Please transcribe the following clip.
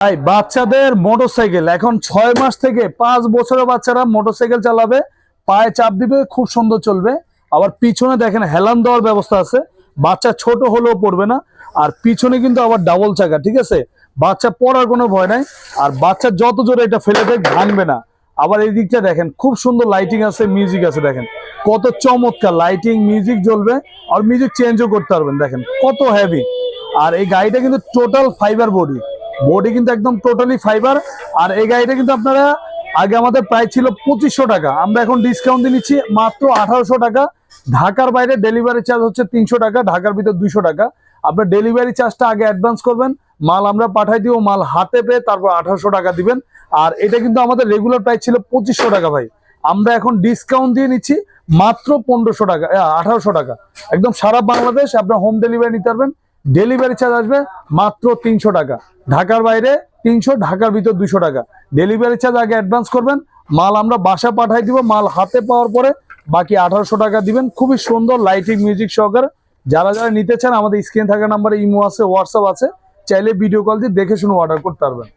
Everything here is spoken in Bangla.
ভাই, বাচ্চাদের মোটরসাইকেল। এখন ছয় মাস থেকে পাঁচ বছরের বাচ্চারা মোটরসাইকেল চালাবে। পায়ে চাপ দিবে, খুব সুন্দর চলবে। আবার পিছনে দেখেন হেলান দেওয়ার ব্যবস্থা আছে। বাচ্চা ছোট হলেও পড়বে না। আর পিছনে কিন্তু আবার ডাবল চাকা, ঠিক আছে? বাচ্চা পড়ার কোনো ভয় নাই। আর বাচ্চা যত জোরে এটা ফেলে দেয় ভাঙবে না। আবার এই দিকটা দেখেন, খুব সুন্দর লাইটিং আছে মিউজিক আছে, দেখেন। কত চমৎকার লাইটিং মিউজিক জ্বলবে। আর মিউজিক চেঞ্জও করতে পারবেন, দেখেন। কত হ্যাভি আর এই গাড়িটা কিন্তু টোটাল ফাইবার বডি বডি কিন্তু একদম টোটালি ফাইবার আর এই গাড়িটা কিন্তু আপনারা, আগে আমাদের প্রাইস ছিল পঁচিশশো টাকা। আমরা এখন ডিসকাউন্ট দিয়ে নিচ্ছি মাত্র আঠারোশো টাকা। ঢাকার বাইরে ডেলিভারি চার্জ হচ্ছে তিনশো টাকা, ঢাকার ভিতর দুইশো টাকা। আপনার ডেলিভারি চার্জটা আগে অ্যাডভান্স করবেন। মাল আমরা পাঠাই দিব, মাল হাতে পেয়ে তারপর আঠারোশো টাকা দিবেন। আর এটা কিন্তু আমাদের রেগুলার প্রাইস ছিল পঁচিশশো টাকা ভাই। আমরা এখন ডিসকাউন্ট দিয়ে নিচ্ছি মাত্র পনেরোশো টাকা আঠারোশো টাকা। একদম সারা বাংলাদেশ আপনার হোম ডেলিভারি নিতে পারবেন। ডেলিভারি চার্জ আসবে মাত্র তিনশো টাকা। ঢাকার বাইরে তিনশো, ঢাকার ভিতর দুশো টাকা। ডেলিভারি চার্জ আগে অ্যাডভান্স করবেন। মাল আমরা বাসা পাঠাই দিব। মাল হাতে পাওয়ার পরে বাকি আঠারোশো টাকা দিবেন। খুবই সুন্দর লাইটিং মিউজিক সহকারে যারা যারা নিতে চান, আমাদের স্ক্রিন থাকা নাম্বারে ইমো আছে হোয়াটসঅ্যাপ আছে। চাইলে ভিডিও কল দিয়ে দেখে শুনে অর্ডার করতে পারবেন।